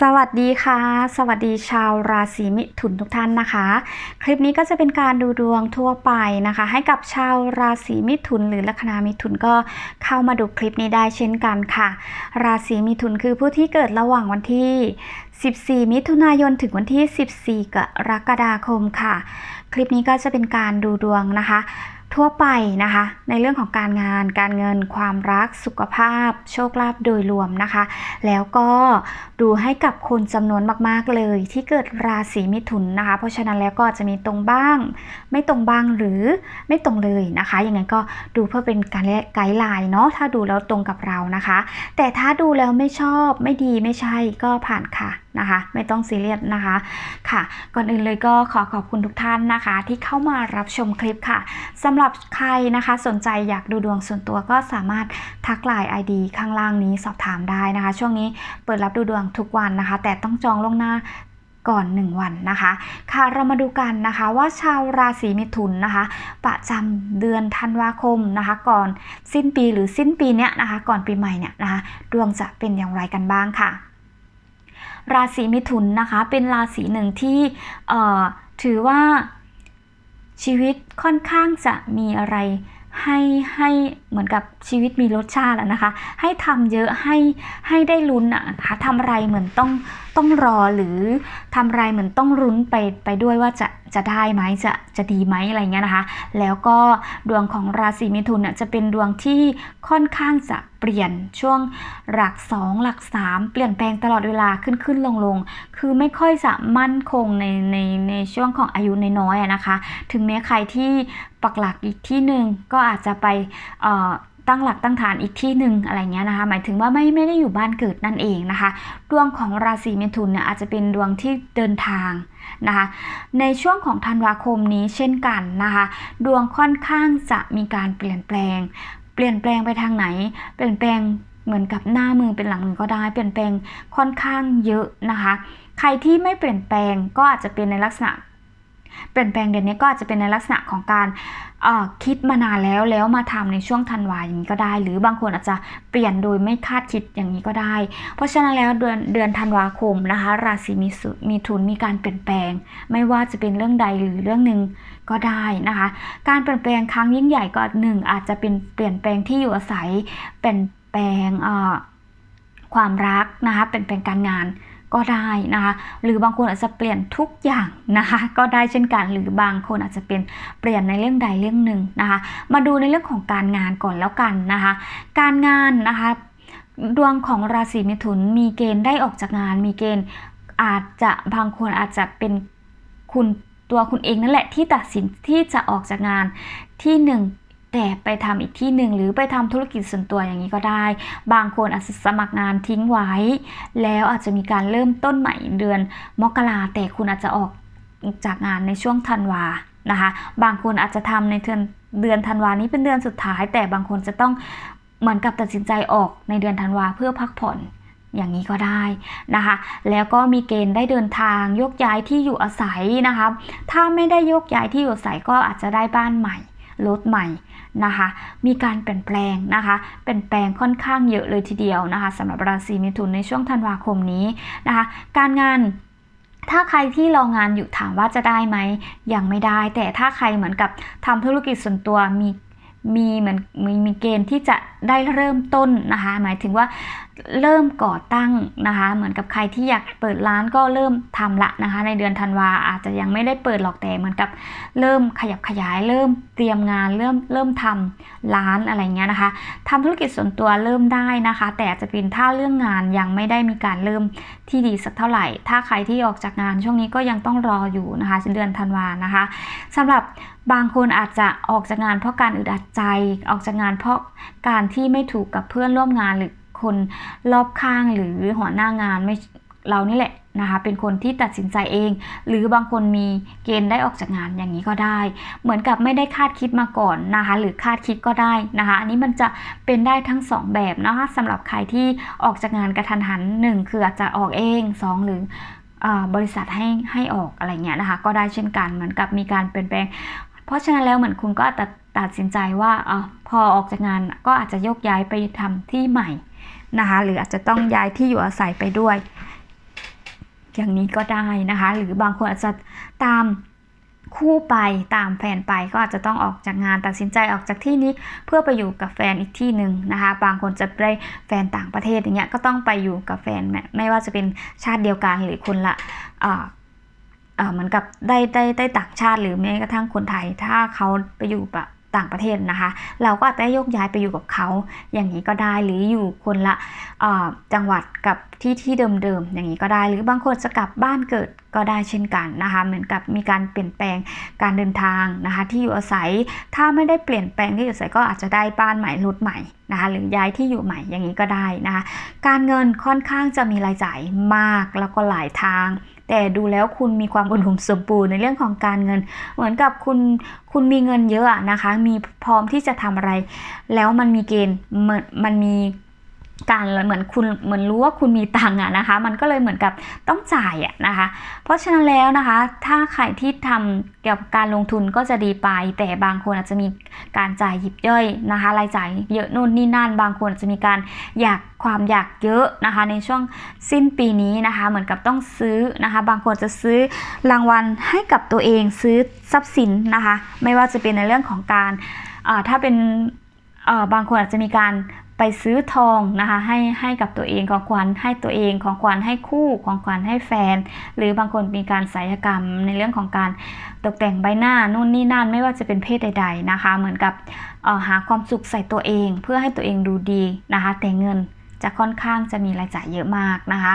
สวัสดีค่ะ สวัสดีชาวราศีมิถุนทุกท่านนะคะ คลิปนี้ก็จะเป็นการดูดวงทั่วไปนะคะ ให้กับชาวราศีมิถุน หรือลัคนามิถุนก็เข้ามาดูคลิปนี้ได้เช่นกันค่ะ ราศีมิถุนคือผู้ที่เกิดระหว่างวันที่ 14 มิถุนายนถึงวันที่ 14 กรกฎาคมค่ะ คลิปนี้ก็จะเป็นการดูดวงนะคะ ทั่วไปนะคะ ในเรื่องของการงานการเงินความรักสุขภาพ โชคลาภโดยรวมนะคะ แล้วก็ดูให้กับคนจำนวนมากๆเลย ที่เกิดราศีมิถุนนะคะ เพราะฉะนั้นแล้วก็จะมีตรงบ้าง ไม่ตรงบ้างหรือไม่ตรงเลยนะคะยังไงก็ดูเพื่อเป็นการไกด์ไลน์เนาะถ้าดูแล้วตรงกับเรานะคะ แต่ถ้าดูแล้วไม่ชอบไม่ดีไม่ใช่ก็ผ่านค่ะ นะคะ ไม่ต้องซีเรียสนะคะ ค่ะ ก่อนอื่นเลยก็ขอขอบคุณทุกท่านนะคะ ที่เข้ามารับชมคลิปค่ะสำหรับใครนะคะสนใจอยากดูดวงส่วนตัวก็สามารถทักไลน์ ID ข้างล่างนี้สอบถามได้นะคะ ช่วงนี้เปิดรับดูดวงทุกวันนะคะ แต่ต้องจองล่วงหน้าก่อน 1 วันนะคะ ค่ะเรามาดูกันนะคะว่าชาวราศีมิถุนนะคะ ประจำเดือนธันวาคมนะคะ ก่อนสิ้นปีหรือสิ้นปีเนี้ยนะคะ ก่อนปีใหม่เนี่ยนะคะ ดวงจะเป็นอย่างไรกันบ้างค่ะ ราศีมิถุนนะคะ เป็นราศีหนึ่งที่ถือว่าชีวิตค่อนข้างจะมีอะไร ให้ให้เหมือนกับชีวิตมีรสชาติอะนะคะ ให้ทำเยอะให้ให้ได้ลุ้นอะนะคะทำอะไรเหมือนต้องต้องรอหรือทำอะไรเหมือนต้องรุ้นไปไปด้วยว่าจะจะได้ไหมจะจะดีไหมอะไรเงี้ยนะคะ แล้วก็ดวงของราศีมิถุนเนี่ยจะเป็นดวงที่ค่อนข้างจะเปลี่ยนช่วงหลัก 2 หลัก 3 เปลี่ยนแปลงตลอดเวลาขึ้นขึ้นลงลงคือไม่ค่อยจะมั่นคงในในในช่วงของอายุน้อยๆนะคะ ถึงแม้ใครที่ ปักหลักอีกที่หนึ่งก็อาจจะไปตั้งหลักตั้งฐานอีกที่หนึ่งอะไรเงี้ยนะคะ หมายถึงว่าไม่ไม่ได้อยู่บ้านเกิดนั่นเองนะคะ ดวงของราศีเมถุนเนี่ยอาจจะเป็นดวงที่เดินทางนะคะ ในช่วงของธันวาคมนี้เช่นกันนะคะ ดวงค่อนข้างจะมีการเปลี่ยนแปลง เปลี่ยนแปลงไปทางไหน เปลี่ยนแปลงเหมือนกับหน้ามือเป็นหลังมือก็ได้ เปลี่ยนแปลงค่อนข้างเยอะนะคะ ใครที่ไม่เปลี่ยนแปลงก็อาจจะเป็นในลักษณะ เปลี่ยนแปลงเดือนนี้ก็อาจจะเป็นในลักษณะของการคิดมานานแล้วแล้วมาทำในช่วงธันวาอย่างนี้ก็ได้ หรือบางคนอาจจะเปลี่ยนโดยไม่คาดคิดอย่างนี้ก็ได้ เพราะฉะนั้นแล้วเดือนเดือนธันวาคมนะคะ ราศีมีสุมีทุนมีการเปลี่ยนแปลง ไม่ว่าจะเป็นเรื่องใดหรือเรื่องหนึ่งก็ได้นะคะ การเปลี่ยนแปลงครั้งยิ่งใหญ่ก็หนึ่งอาจจะเป็นเปลี่ยนแปลงที่อยู่อาศัยเปลี่ยนแปลงความรักนะคะเปลี่ยนแปลงการงาน ก็ได้นะคะ หรือบางคนอาจจะเปลี่ยนทุกอย่างนะคะ ก็ได้เช่นกัน หรือบางคนอาจจะเป็นเปลี่ยนในเรื่องใดเรื่องหนึ่งนะคะ มาดูในเรื่องของการงานก่อนแล้วกันนะคะ การงานนะคะดวงของราศีมิถุนมีเกณฑ์ได้ออกจากงาน มีเกณฑ์อาจจะบางคนอาจจะเป็นคุณตัวคุณเองนั่นแหละที่ตัดสินที่จะออกจากงานที่หนึ่ง แต่ไปทำอีกที่หนึ่งหรือไปทำธุรกิจส่วนตัวอย่างนี้ก็ได้ บางคนอาจจะสมัครงานทิ้งไว้ แล้วอาจจะมีการเริ่มต้นใหม่เดือนมกราแต่คุณอาจจะออกจากงานในช่วงธันวานะคะ บางคนอาจจะทำในเดือนเดือนธันวานี้เป็นเดือนสุดท้าย แต่บางคนจะต้องเหมือนกับตัดสินใจออกในเดือนธันวาเพื่อพักผ่อนอย่างนี้ก็ได้นะคะ แล้วก็มีเกณฑ์ได้เดินทางยกย้ายที่อยู่อาศัยนะคะ ถ้าไม่ได้ยกย้ายที่อยู่อาศัยก็อาจจะได้บ้านใหม่รถใหม่ นะคะ มีการเปลี่ยนแปลงนะคะ เปลี่ยนแปลงค่อนข้างเยอะเลยทีเดียวนะคะสำหรับราศีมิถุนในช่วงธันวาคมนี้นะคะ การงานถ้าใครที่รองานอยู่ถามว่าจะได้ไหมยังไม่ได้ แต่ถ้าใครเหมือนกับทำธุรกิจส่วนตัวมี มีเหมือนมีมีเกณฑ์ที่จะได้เริ่มต้นนะคะ หมายถึงว่าเริ่มก่อตั้งนะคะ เหมือนกับใครที่อยากเปิดร้านก็เริ่มทำละนะคะ ในเดือนธันวาอาจจะยังไม่ได้เปิดหรอกแต่เหมือนกับเริ่มขยับขยาย เริ่มเตรียมงานเริ่มเริ่มทำร้านอะไรเงี้ยนะคะทำธุรกิจส่วนตัวเริ่มได้นะคะ แต่อาจจะเป็นถ้าเรื่องงานยังไม่ได้มีการเริ่มที่ดีสักเท่าไหร่ ถ้าใครที่ออกจากงานช่วงนี้ก็ยังต้องรออยู่นะคะเดือนธันวานะคะสำหรับ บางคนอาจจะออกจากงานเพราะการอึดอัดใจ ออกจากงานเพราะการที่ไม่ถูกกับเพื่อนร่วมงานหรือคนรอบข้างหรือหัวหน้างานไม่เรานี่แหละนะคะเป็นคนที่ตัดสินใจเอง หรือบางคนมีเกณฑ์ได้ออกจากงานอย่างนี้ก็ได้ เหมือนกับไม่ได้คาดคิดมาก่อนนะคะ หรือคาดคิดก็ได้นะคะ อันนี้มันจะเป็นได้ทั้ง 2 แบบนะคะสำหรับใครที่ออกจากงานกระทันหันหนึ่งคืออาจจะออกเอง 2 หรือบริษัทให้ให้ออกอะไรเงี้ยนะคะ ก็ได้เช่นกันเหมือนกับมีการเปลี่ยนแปลง เพราะฉะนั้นแล้วเหมือนคุณก็ตัดตัดสินใจว่าอพอออกจากงานก็อาจจะยกย้ายไปทำที่ใหม่นะคะหรืออาจจะต้องย้ายที่อยู่อาศัยไปด้วย อย่างนี้ก็ได้นะคะ หรือบางคนอาจจะตามคู่ไปตามแฟนไปก็อาจจะต้องออกจากงานตัดสินใจออกจากที่นี้เพื่อไปอยู่กับแฟนอีกที่หนึ่งนะคะ บางคนจะได้แฟนต่างประเทศอย่างเงี้ยก็ต้องไปอยู่กับแฟนไม่ไม่ว่าจะเป็นชาติเดียวกันหรือคนละ เหมือนกับได้ได้ได้ต่างชาติหรือแม้กระทั่งคนไทย ถ้าเขาไปอยู่แบบต่างประเทศนะคะ เราก็อาจจะโยกย้ายไปอยู่กับเขาอย่างนี้ก็ได้หรืออยู่คนละจังหวัดกับที่ที่เดิมๆอย่างนี้ก็ได้ หรือบางคนจะกลับบ้านเกิดก็ได้เช่นกันนะคะเหมือนกับมีการเปลี่ยนแปลงการเดินทางนะคะที่อยู่อาศัยถ้าไม่ได้เปลี่ยนแปลงที่อยู่อาศัยก็อาจจะได้บ้านใหม่รถใหม่นะคะหรือย้ายที่อยู่ใหม่อย่างนี้ก็ได้นะคะการเงินค่อนข้างจะมีรายจ่ายมากแล้วก็หลายทาง แต่ดูแล้วคุณมีความอุดมสมบูรณ์ในเรื่องของการเงิน เหมือนกับคุณคุณมีเงินเยอะนะคะ มีพร้อมที่จะทำอะไร แล้วมันมีเกณฑ์มันมี การเหมือนคุณเหมือนรู้ว่าคุณมีตังค์อะนะคะ มันก็เลยเหมือนกับต้องจ่ายอะนะคะ เพราะฉะนั้นแล้วนะคะ ถ้าใครที่ทำเกี่ยวกับการลงทุนก็จะดีไป แต่บางคนอาจจะมีการจ่ายหยิบย่อยนะคะ รายจ่ายเยอะนู่นนี่นั่น บางคนอาจจะมีการอยากความอยากเยอะนะคะ ในช่วงสิ้นปีนี้นะคะ เหมือนกับต้องซื้อนะคะ บางคนจะซื้อรางวัลให้กับตัวเองซื้อทรัพย์สินนะคะ ไม่ว่าจะเป็นในเรื่องของการถ้าเป็นบางคนอาจจะมีการ ไปซื้อทองนะคะให้ให้กับตัวเองของขวัญให้ตัวเองของขวัญให้คู่ของขวัญให้แฟน หรือบางคนมีการศัลยกรรมในเรื่องของการตกแต่งใบหน้านู่นนี่นั่นไม่ว่าจะเป็นเพศใด ๆนะคะ เหมือนกับหาความสุขใส่ตัวเอง เพื่อให้ตัวเองดูดีนะคะแต่เงินจะค่อนข้างจะมีรายจ่ายเยอะมากนะคะ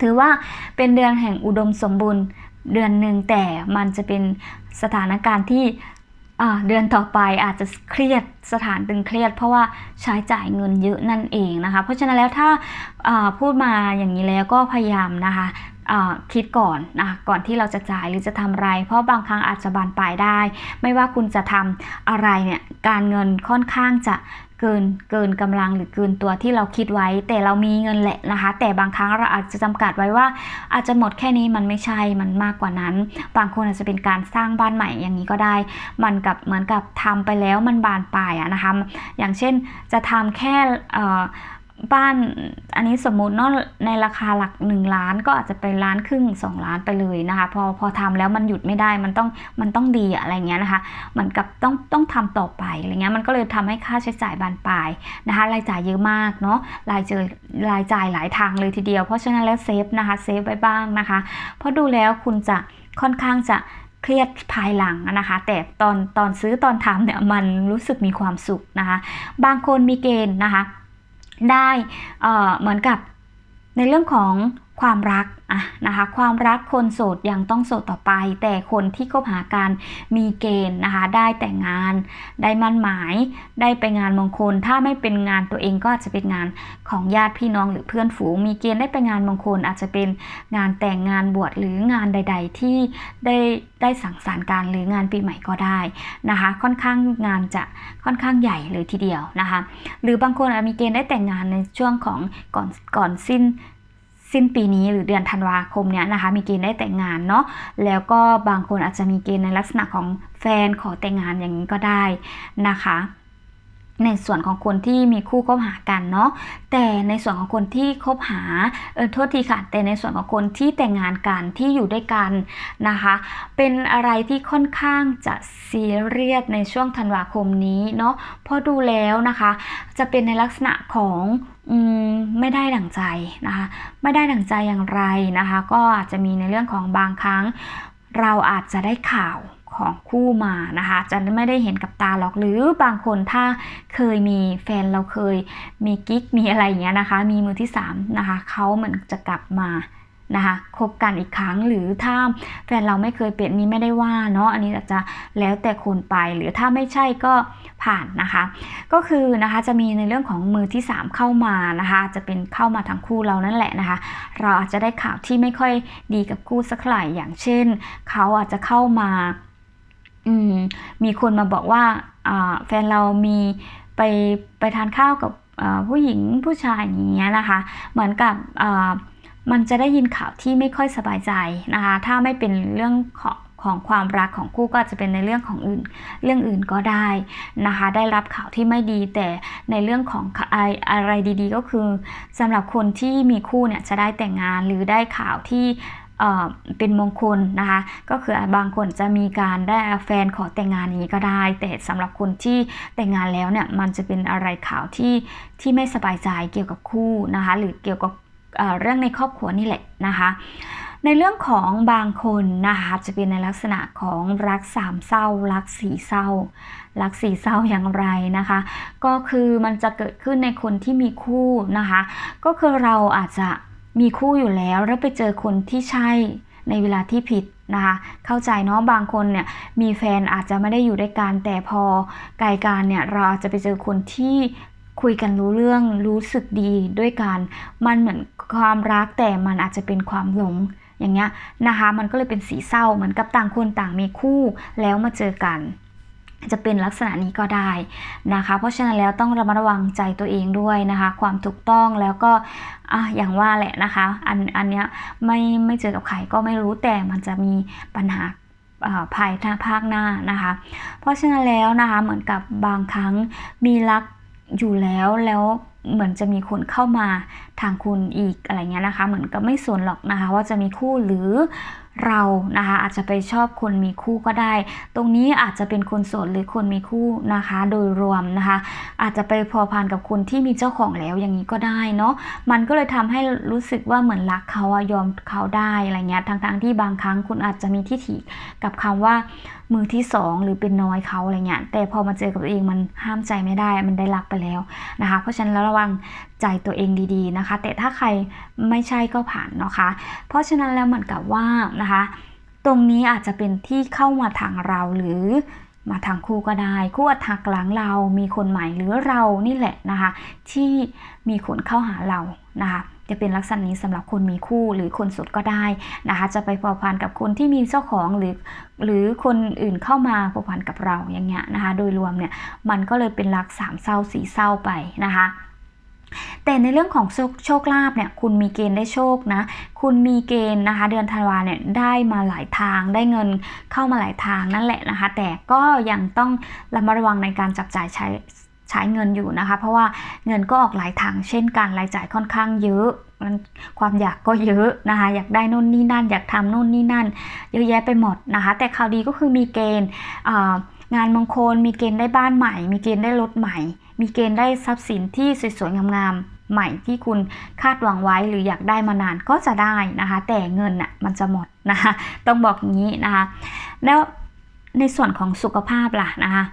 ถือว่าเป็นเดือนแห่งอุดมสมบูรณ์เดือนหนึ่งแต่มันจะเป็นสถานการณ์ที่ เดือนต่อไปอาจจะเครียดสถานตึงเครียด เพราะว่าใช้จ่ายเงินเยอะนั่นเองนะคะ เพราะฉะนั้นแล้วถ้าาพูดมาอย่างนี้แล้วก็พยายามนะคะคิดก่อนนะก่อนที่เราจะจ่ายหรือจะทำอะไร เพราะบางครั้งอาจจะบานปลายได้ ไม่ว่าคุณจะทำอะไรเนี่ยการเงินค่อนข้างจะ เกินเกินกำลังหรือเกินตัวที่เราคิดไว้ แต่เรามีเงินแหละนะคะ แต่บางครั้งเราอาจจะจำกัดไว้ว่า อาจจะหมดแค่นี้มันไม่ใช่มันมากกว่านั้น บางคนอาจจะเป็นการสร้างบ้านใหม่อย่างนี้ก็ได้ มันกับเหมือนกับทำไปแล้วมันบานปลายอะนะคะ อย่างเช่นจะทำแค่ บ้านอันนี้สมมุติเนาะในราคาหลัก 1 ล้านก็อาจจะไปล้านครึ่ง 2 ล้านไปเลยนะคะพอพอทำแล้วมันหยุดไม่ได้มันต้องมันต้องดีอะอะไรเงี้ยนะคะเหมือนกับต้องต้องทำต่อไปอะไรเงี้ยมันก็เลยทำให้ค่าใช้จ่ายบานปลายนะคะรายจ่ายเยอะมากเนาะรายเจอรายจ่ายหลายทางเลยทีเดียว เพราะฉะนั้นแล้วเซฟนะคะเซฟไว้บ้างนะคะ เพราะดูแล้วคุณจะค่อนข้างจะเครียดภายหลังนะคะ แต่ตอนตอนซื้อตอนทำเนี่ยมันรู้สึกมีความสุขนะคะ บางคนมีเกณฑ์นะคะ ได้เหมือนกับในเรื่องของ ความรักอะนะคะความรักคนโสดยังต้องโสดต่อไป แต่คนที่คบหากันมีเกณฑ์นะคะ ได้แต่งงาน ได้มั่นหมาย ได้ไปงานมงคล ถ้าไม่เป็นงานตัวเองก็อาจจะเป็นงานของญาติพี่น้องหรือเพื่อนฝูง มีเกณฑ์ได้ไปงานมงคล อาจจะเป็นงานแต่งงานบวชหรืองานใด ๆ ที่ได้ได้สังสรรค์กันหรืองานปีใหม่ก็ได้นะคะ ค่อนข้างงานจะค่อนข้างใหญ่เลยทีเดียวนะคะ หรือบางคนอาจมีเกณฑ์ได้แต่งงานในช่วงของก่อนก่อนสิ้น สิ้นปีนี้หรือเดือนธันวาคมเนี้ยนะคะ มีเกณฑ์ได้แต่งงานเนาะแล้วก็บางคนอาจจะมีเกณฑ์ในลักษณะของแฟนขอแต่งงานอย่างนี้ก็ได้นะคะในส่วนของคนที่มีคู่คบหากันเนาะแต่ในส่วนของคนที่คบหาเออโทษทีค่ะ แต่ในส่วนของคนที่แต่งงานกันที่อยู่ด้วยกันนะคะ เป็นอะไรที่ค่อนข้างจะซีเรียสในช่วงธันวาคมนี้เนาะพราะดูแล้วนะคะ จะเป็นในลักษณะของ ไม่ได้ดั่งใจนะคะ ไม่ได้ดั่งใจอย่างไรนะคะ ก็อาจจะมีในเรื่องของบางครั้ง เราอาจจะได้ข่าวของคู่มานะคะ จะไม่ได้เห็นกับตาหรอกหรือบางคนถ้าเคยมีแฟนเราเคยมีกิ๊กมีอะไรอย่างเงี้ยนะคะ มีมือที่สามนะคะเขาเหมือนจะกลับมา นะคะคบกันอีกครั้งหรือถ้าแฟนเราไม่เคยเป็นนี้ไม่ได้ว่าเนาะอันนี้อาจจะแล้วแต่คนไปหรือถ้าไม่ใช่ก็ผ่านนะคะ ก็คือนะคะจะมีในเรื่องของมือที่ 3 เข้ามานะคะจะเป็นเข้ามาทั้งคู่เรานั่นแหละนะคะ เราอาจจะได้ข่าวที่ไม่ค่อยดีกับคู่สักเท่าไหร่อย่างเช่น เขาอาจจะเข้ามาอืมมีคนมาบอกว่าแฟนเรามีไปไปทานข้าวกับผู้หญิงผู้ชายอย่างเงี้ยนะคะ เหมือนกับ มันจะได้ยินข่าวที่ไม่ค่อยสบายใจนะคะ ถ้าไม่เป็นเรื่องของของความรักของคู่ก็จะเป็นในเรื่องของอื่น เรื่องอื่นก็ได้นะคะ ได้รับข่าวที่ไม่ดีแต่ในเรื่องของอะไรอะไรดีๆ ก็คือสำหรับคนที่มีคู่เนี่ยจะได้แต่งงานหรือได้ข่าวที่เป็นมงคลนะคะ ก็คือบางคนจะมีการได้แฟนขอแต่งงานอย่างนี้ก็ได้ แต่สำหรับคนที่แต่งงานแล้วเนี่ยมันจะเป็นอะไรข่าวที่ที่ไม่สบายใจเกี่ยวกับคู่นะคะ หรือเกี่ยวกับ เรื่องในครอบครัวนี่แหละนะคะ ในเรื่องของบางคนนะคะจะเป็นในลักษณะของรักสามเศร้า รักสี่เศร้า รักสี่เศร้าอย่างไรนะคะ ก็คือมันจะเกิดขึ้นในคนที่มีคู่นะคะ ก็คือเราอาจจะมีคู่อยู่แล้วแล้วไปเจอคนที่ใช่ในเวลาที่ผิดนะคะเข้าใจเนาะบางคนเนี่ยมีแฟนอาจจะไม่ได้อยู่ด้วยกันแต่พอไกลกันเนี่ยเราอาจจะไปเจอคนที่คุยกันรู้เรื่องรู้สึกดีด้วยกัน มันเหมือน ความรักแต่มันอาจจะเป็นความหลงอย่างเงี้ยนะคะมันก็เลยเป็นสีเศร้าเหมือนกับต่างคนต่างมีคู่แล้วมาเจอกัน จะเป็นลักษณะนี้ก็ได้นะคะ เพราะฉะนั้นแล้วต้องระมัดระวังใจตัวเองด้วยนะคะ ความถูกต้องแล้วก็ออย่างว่าแหละนะคะ อันอันเนี้ยไม่ไม่เจอกับใครก็ไม่รู้แต่มันจะมีปัญหาอ่าภายทางภาคหน้านะคะ เพราะฉะนั้นแล้วนะคะเหมือนกับบางครั้งมีรักอยู่แล้วแล้ว เหมือนจะมีคนเข้ามาทางคุณอีกอะไรเงี้ยนะคะ เหมือนกับไม่สนหรอกนะคะ ว่าจะมีคู่หรือเรานะคะอาจจะไปชอบคนมีคู่ก็ได้ ตรงนี้อาจจะเป็นคนโสดหรือคนมีคู่นะคะ โดยรวมนะคะ อาจจะไปพัวพันกับคนที่มีเจ้าของแล้วอย่างนี้ก็ได้เนาะมันก็เลยทำให้รู้สึกว่าเหมือนรักเขาอะยอมเขาได้อะไรเงี้ยทั้งๆที่บางครั้งคุณอาจจะมีทิฐิกับคำว่ามือที่สองหรือเป็นน้อยเขาอะไรเงี้ยแต่พอมาเจอกับตัวเองมันห้ามใจไม่ได้มันได้รักไปแล้วนะคะ เพราะฉะนั้นแล้วระวังใจตัวเองดีๆนะคะ แต่ถ้าใครไม่ใช่ก็ผ่านนะคะ เพราะฉะนั้นแล้วเหมือนกับว่านะคะ ตรงนี้อาจจะเป็นที่เข้ามาทางเราหรือมาทางคู่ก็ได้ คู่อาจหักหลังเรามีคนใหม่หรือเรานี่แหละนะคะ ที่มีคนเข้าหาเรานะคะ จะเป็นลักษณะนี้สำหรับคนมีคู่หรือคนสดก็ได้นะคะ จะไปพัวพันกับคนที่มีเจ้าของหรือหรือคนอื่นเข้ามาพัวพันกับเราอย่างเงี้ยนะคะ โดยรวมเนี่ยมันก็เลยเป็นรักสามเศร้าสีเศร้าไปนะคะแต่ในเรื่องของโชคโชคลาภเนี่ยคุณมีเกณฑ์ได้โชคนะ คุณมีเกณฑ์นะคะ เดือนธันวาเนี่ยได้มาหลายทางได้เงินเข้ามาหลายทางนั่นแหละนะคะ แต่ก็ยังต้องระมัดระวังในการจับจ่ายใช้ ช้เงินอยู่นะคะ เพราะว่าเงินก็ออกหลายทางเช่นกันรายจ่ายค่อนข้างเยอะความอยากก็เยอะนะคะ อยากได้นู่นนี่นั่น อยากทำนู่นนี่นั่น เยอะแยะไปหมดนะคะ แต่ข่าวดีก็คือมีเกณฑ์งานมงคล มีเกณฑ์ได้บ้านใหม่ มีเกณฑ์ได้รถใหม่ มีเกณฑ์ได้ทรัพย์สินที่สวยๆงามๆใหม่ที่คุณคาดหวังไว้หรืออยากได้มานานก็จะได้นะคะ แต่เงินน่ะมันจะหมดนะคะ ต้องบอกอย่างนี้นะคะ แล้วในส่วนของสุขภาพล่ะนะคะ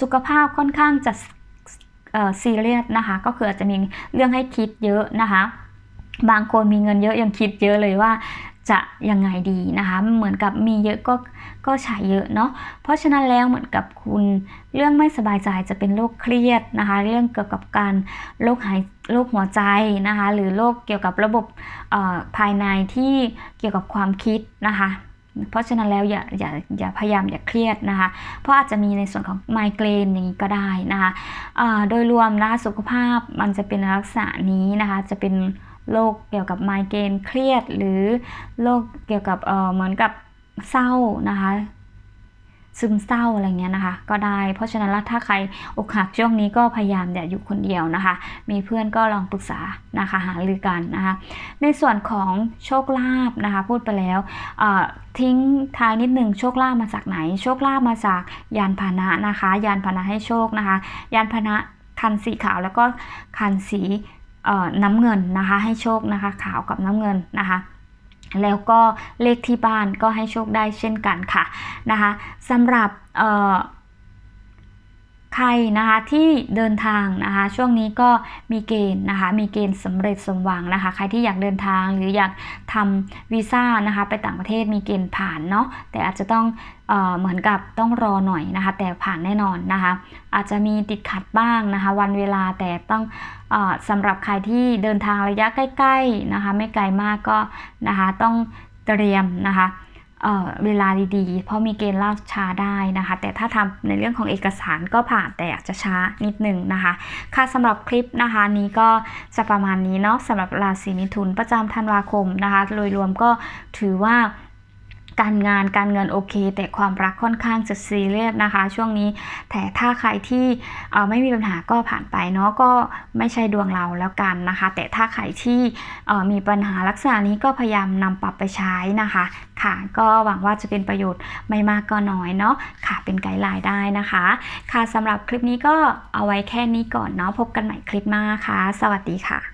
สุขภาพค่อนข้างจะเอ่อซีเรียสนะคะ ก็คืออาจจะมีเรื่องให้คิดเยอะนะคะ บางคนมีเงินเยอะยังคิดเยอะเลยว่าจะยังไงดีนะคะ เหมือนกับมีเยอะก็ก็ใช้เยอะเนาะ เพราะฉะนั้นแล้วเหมือนกับคุณเรื่องไม่สบายใจจะเป็นโรคเครียดนะคะ เรื่องเกี่ยวกับการโรคหายโรคหัวใจนะคะ หรือโรคเกี่ยวกับระบบภายในที่เกี่ยวกับความคิดนะคะ เพราะฉะนั้นแล้วอย่าอย่าอย่าพยายามอย่าเครียดนะคะ เพราะอาจจะมีในส่วนของไมเกรนอย่างนี้ก็ได้นะคะโดยรวมนะคะสุขภาพมันจะเป็นลักษณะนี้นะคะจะเป็นโรคเกี่ยวกับไมเกรนเครียด หรือโรคเกี่ยวกับเออเหมือนกับเศร้านะคะ ซึมเศร้าอะไรเงี้ยนะคะ ก็ได้ เพราะฉะนั้นแล้วถ้าใครอกหักช่วงนี้ก็พยายามอย่าอยู่คนเดียวนะคะ มีเพื่อนก็ลองปรึกษานะคะหารือกันนะคะ ในส่วนของโชคลาภนะคะ พูดไปแล้วทิ้งท้ายนิดหนึ่งโชคลาภมาจากไหน โชคลาภมาจากยานพาหนะนะคะ ยานพาหนะให้โชคนะคะ ยานพาหนะคันสีขาวแล้วก็คันสีน้ำเงินนะคะ ให้โชคนะคะ ขาวกับน้ำเงินนะคะ แล้วก็เลขที่บ้านก็ให้โชคได้เช่นกันค่ะนะคะสำหรับ ใครนะคะที่เดินทางนะคะช่วงนี้ก็มีเกณฑ์นะคะมีเกณฑ์สำเร็จสมหวังนะคะ ใครที่อยากเดินทางหรืออยากทำวีซ่านะคะไปต่างประเทศมีเกณฑ์ผ่านเนาะแต่อาจจะต้องเออเหมือนกับต้องรอหน่อยนะคะ แต่ผ่านแน่นอนนะคะ อาจจะมีติดขัดบ้างนะคะ วันเวลาแต่ต้องออสำหรับใครที่เดินทางระยะใกล้ๆนะคะ ไม่ไกลมากก็นะคะต้องเตรียมนะคะ เเวลาดีๆ เพราะมีเกณฑ์ล่าช้าได้นะคะ แต่ถ้าทำในเรื่องของเอกสารก็ผ่านแต่อาจจะช้านิดนึงนะคะ ค่ะสำหรับคลิปนะคะนี้ก็จะประมาณนี้เนาะสำหรับราศีมิถุนประจำธันวาคมนะคะ โดยรวมก็ถือว่า การงานการเงินโอเค แต่ความรักค่อนข้างจะซีเรียสนะคะ ช่วงนี้แต่ถ้าใครที่เออไม่มีปัญหาก็ผ่านไปเนาะก็ไม่ใช่ดวงเราแล้วกันนะคะ แต่ถ้าใครที่เออมีปัญหาลักษณะนี้ก็พยายามนำปรับไปใช้นะคะค่ะก็หวังว่าจะเป็นประโยชน์ไม่มากก็น้อยเนาะค่ะเป็นไกด์ไลน์ได้นะคะ ค่ะสำหรับคลิปนี้ก็เอาไว้แค่นี้ก่อนเนาะพบกันใหม่คลิปหน้าค่ะ สวัสดีค่ะ